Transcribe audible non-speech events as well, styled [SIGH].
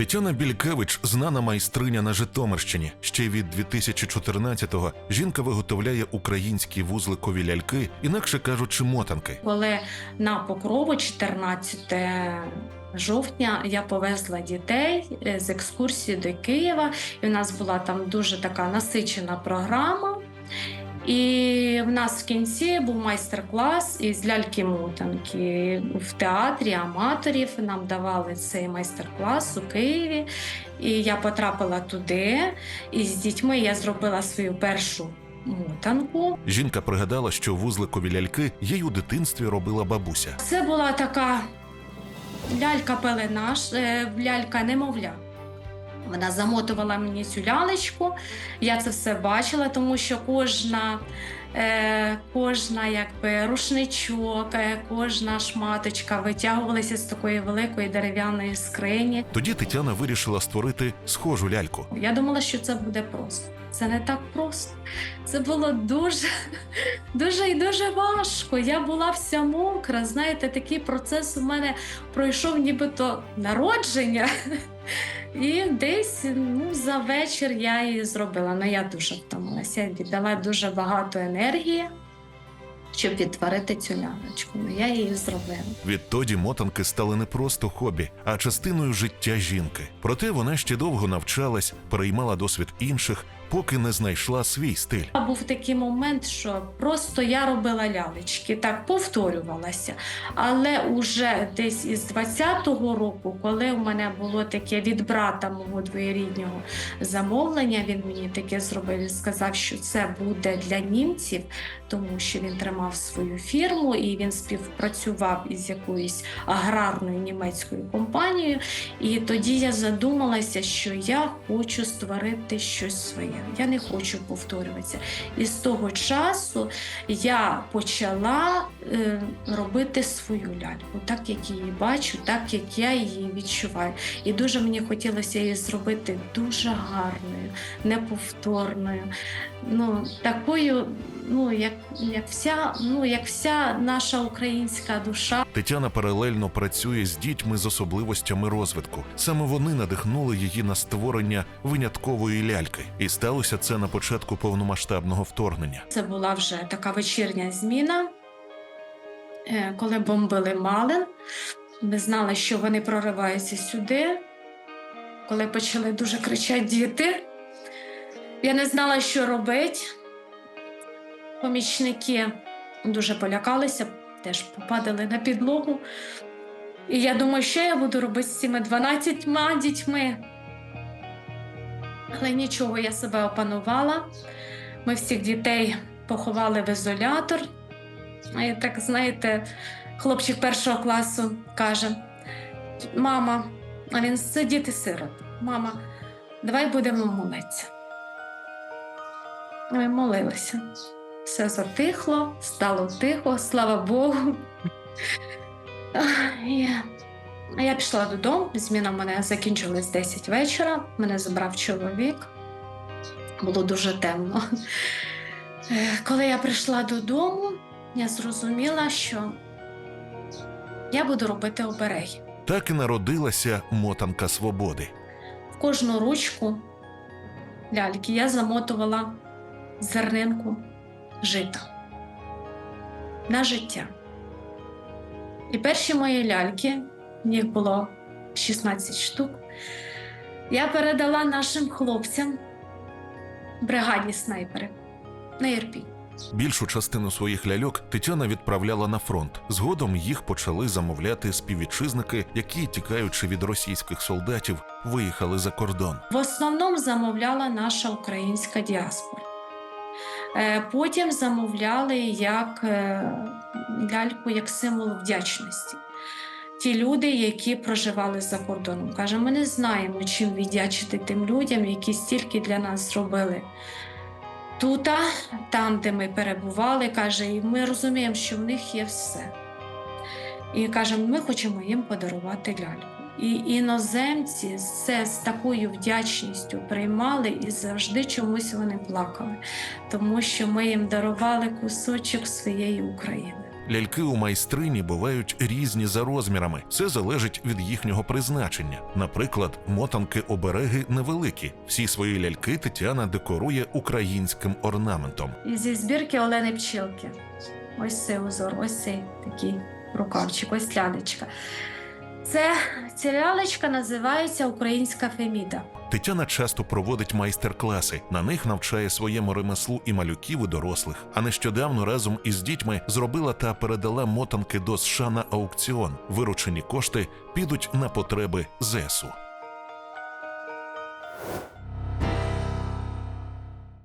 Тетяна Бількевич знана майстриня на Житомирщині. Ще від 2014-го жінка виготовляє українські вузликові ляльки, інакше кажучи, мотанки. Коли на покрову 14 жовтня я повезла дітей е, з екскурсії до Києва, і в нас була там дуже така насичена програма. І в нас в кінці був майстер-клас із ляльки-мотанки в театрі аматорів. Нам давали цей майстер-клас у Києві. І я потрапила туди. І з дітьми я зробила свою першу мотанку. Жінка пригадала, що вузликові ляльки їй у дитинстві робила бабуся. Це була така лялька пеленаш, е, лялька немовля. Вона замотувала мені цю лялечку. Я це все бачила, тому що кожна, е, кожна якби, рушничок, е, кожна шматочка витягувалася з такої великої дерев'яної скрині. Тоді Тетяна вирішила створити схожу ляльку. Я думала, що це буде просто. Це не так просто. Це було дуже, [LAUGHS] дуже і дуже важко. Я була вся мокра. Знаєте, такий процес у мене пройшов нібито народження. [LAUGHS] І десь ну, за вечір я її зробила. Ну я дуже втомилася. Я віддала дуже багато енергії, щоб відтворити цю ляночку. Ну, я її зробила. Відтоді мотанки стали не просто хобі, а частиною життя жінки. Проте вона ще довго навчалась, переймала досвід інших, поки не знайшла свій стиль. Був такий момент, що просто я робила лялечки, так повторювалася. Але уже десь із 20-го року, коли в мене було таке від брата мого двоєріднього замовлення, він мені таке зробив. Він сказав, що це буде для німців, тому що він тримав свою фірму і він співпрацював із якоюсь аграрною німецькою компанією. І тоді я задумалася, що я хочу створити щось своє. Я не хочу повторюватися. І з того часу я почала робити свою ляльку, так як її бачу, так як я її відчуваю. І дуже мені хотілося її зробити дуже гарною, неповторною, ну такою, ну як, як вся, ну як вся наша українська душа. Тетяна паралельно працює з дітьми з особливостями розвитку. Саме вони надихнули її на створення виняткової ляльки, і сталося це на початку повномасштабного вторгнення. Це була вже така вечірня зміна, е, коли бомбили Малин. Ми знали, що вони прориваються сюди. Коли почали дуже кричати діти, я не знала, що робити. Помічники дуже полякалися, теж попадали на підлогу. І я думаю, що я буду робити з цими 12 дітьми. Але нічого, я себе опанувала. Ми всіх дітей поховали в ізолятор. Так, знаєте, хлопчик першого класу каже: Мама, а він це діти сирот. Мама, давай будемо молитися. Ми молилися. Все затихло, стало тихо, слава Богу. Я пішла додому, зміна в мене закінчилась 10 вечора. Мене забрав чоловік. Було дуже темно. Е, Коли я прийшла додому, я зрозуміла, що я буду робити обереги. Так і народилася мотанка свободи. В кожну ручку ляльки я замотувала зернинку жита на життя. І перші мої ляльки, їх було 16 штук, я передала нашим хлопцям бригаді снайпери на Ірпінь. Більшу частину своїх ляльок Тетяна відправляла на фронт. Згодом їх почали замовляти співвітчизники, які, тікаючи від російських солдатів, виїхали за кордон. В основному замовляла наша українська діаспора. Е, Потім замовляли як е, ляльку як символ вдячності. Ті люди, які проживали за кордоном. Каже, ми не знаємо, чим віддячити тим людям, які стільки для нас зробили. Тут, там, де ми перебували, каже, і ми розуміємо, що в них є все. І каже, ми хочемо їм подарувати ляльку. І іноземці це з такою вдячністю приймали і завжди чомусь вони плакали, тому що ми їм дарували кусочок своєї України. Ляльки у майстрині бувають різні за розмірами. Все залежить від їхнього призначення. Наприклад, мотанки обереги невеликі. Всі свої ляльки Тетяна декорує українським орнаментом. І зі збірки Олени Пчілки. Ось цей узор, ось цей такий рукавчик, ось лялечка. Це ця називається Українська Феміда. Тетяна часто проводить майстер-класи. На них навчає своєму ремеслу і малюків, і дорослих. А нещодавно разом із дітьми зробила та передала мотанки до США на аукціон. Виручені кошти підуть на потреби ЗЕСУ.